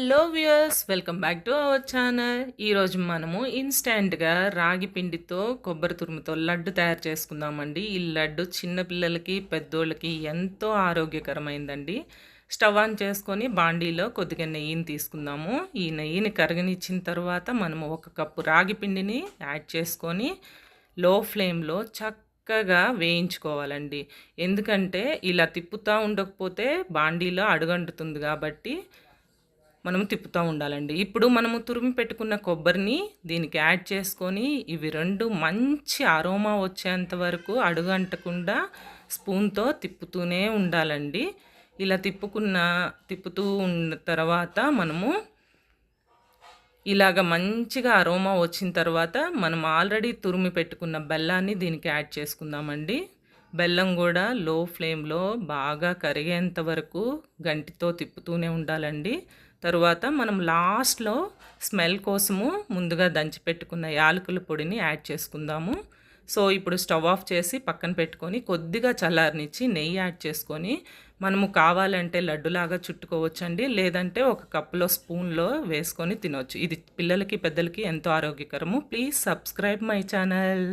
Hello viewers welcome back to our channel. ఈరోజు మనము ఇన్స్టెంట్గా రాగి పిండితో కొబ్బరి తురుముతో లడ్డు తయారు చేసుకుందామండి. ఈ లడ్డు చిన్నపిల్లలకి పెద్దోళ్ళకి ఎంతో ఆరోగ్యకరమైందండి. స్టవ్ ఆన్ చేసుకొని బాండీలో కొద్దిగా నెయ్యిని తీసుకుందాము. ఈ నెయ్యిని కరగనిచ్చిన తర్వాత మనము ఒక కప్పు రాగి పిండిని యాడ్ చేసుకొని లో ఫ్లేమ్లో చక్కగా వేయించుకోవాలండి. ఎందుకంటే ఇలా తిప్పుతూ ఉండకపోతే బాండీలో అడుగంటుతుంది కాబట్టి మనము తిప్పుతూ ఉండాలండి. ఇప్పుడు మనము తురిమి పెట్టుకున్న కొబ్బరిని దీనికి యాడ్ చేసుకొని ఇవి రెండు మంచి అరోమా వచ్చేంత వరకు అడుగంటకుండా స్పూన్తో తిప్పుతూనే ఉండాలండి. ఇలా తిప్పుకున్న తిప్పుతూ ఉన్న తర్వాత మనము ఇలాగ మంచిగా అరోమా వచ్చిన తర్వాత మనం ఆల్రెడీ తురిమి పెట్టుకున్న బెల్లాన్ని దీనికి యాడ్ చేసుకుందామండి. బెల్లం కూడా లో ఫ్లేమ్లో బాగా కరిగేంత వరకు గంటితో తిప్పుతూనే ఉండాలండి. తరువాత మనం లాస్ట్లో స్మెల్ కోసము ముందుగా దంచి పెట్టుకున్న యాలకుల పొడిని యాడ్ చేసుకుందాము. సో ఇప్పుడు స్టవ్ ఆఫ్ చేసి పక్కన పెట్టుకొని కొద్దిగా చల్లారనిచ్చి నెయ్యి యాడ్ చేసుకొని మనము కావాలంటే లడ్డులాగా చుట్టుకోవచ్చండి. లేదంటే ఒక కప్పులో స్పూన్లో వేసుకొని తినవచ్చు ఇది పిల్లలకి పెద్దలకి ఎంతో ఆరోగ్యకరము. Please subscribe my channel.